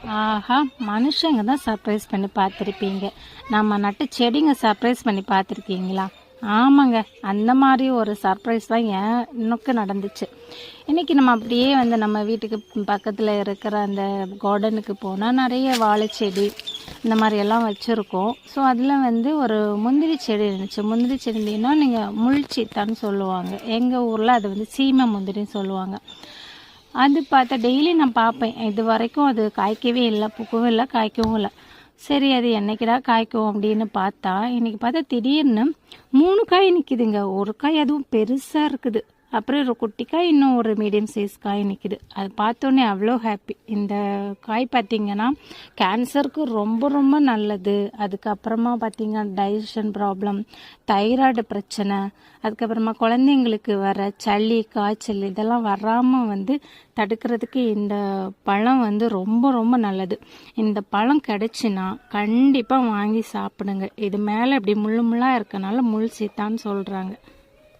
ஆஹா மனுஷங்க தான் சர்ப்ரைஸ் பண்ணி பார்த்துருப்பீங்க. நம்ம நட்டு செடிங்க சர்ப்ரைஸ் பண்ணி பார்த்துருக்கீங்களா? ஆமாங்க அந்த மாதிரி ஒரு சர்ப்ரைஸ் தான் ஏன் எனக்கு நடந்துச்சு. இன்றைக்கி நம்ம அப்படியே வந்து நம்ம வீட்டுக்கு பக்கத்தில் இருக்கிற அந்த கார்டனுக்கு போனால் நிறைய வாழைச்செடி இந்த மாதிரி எல்லாம் வச்சுருக்கோம். ஸோ அதில் வந்து ஒரு முந்திரி செடி இருந்துச்சு. முந்திரி செடினா நீங்கள் முள்சீத்தான்னு சொல்லுவாங்க. எங்கள் ஊரில் அது வந்து சீமை முந்திரின்னு சொல்லுவாங்க. அது பார்த்தா டெய்லி நான் பார்ப்பேன். இது வரைக்கும் அது காய்க்கவே இல்லை பூக்கவும் இல்லை காய்க்கவும் இல்லை. சரி அது என்னைக்கிடா காய்க்கும் அப்படின்னு பார்த்தா இன்றைக்கி பார்த்தா திடீர்னு மூணு காய் நிற்கிதுங்க ஒரு காய் அதுவும் பெருசாக இருக்குது. அப்புறம் ஒரு குட்டி காய் இன்னும் ஒரு மீடியம் சைஸ் காய் நிற்கிது அது பார்த்தோன்னே அவ்வளோ ஹாப்பி இந்த காய் பார்த்தீங்கன்னா கேன்சருக்கு ரொம்ப ரொம்ப நல்லது. அதுக்கப்புறமா பார்த்திங்கன்னா டைஜஷன் ப்ராப்ளம் தைராய்டு பிரச்சனை அதுக்கப்புறமா குழந்தைங்களுக்கு வர சளி காய்ச்சல் இதெல்லாம் வராமல் வந்து தடுக்கிறதுக்கு இந்த பழம் வந்து ரொம்ப ரொம்ப நல்லது. இந்த பழம் கிடச்சின்னா கண்டிப்பாக வாங்கி சாப்பிடுங்க. இது மேலே இப்படி முள்ளு முள்ளாக இருக்கனால முள் சீத்தான்னு சொல்கிறாங்க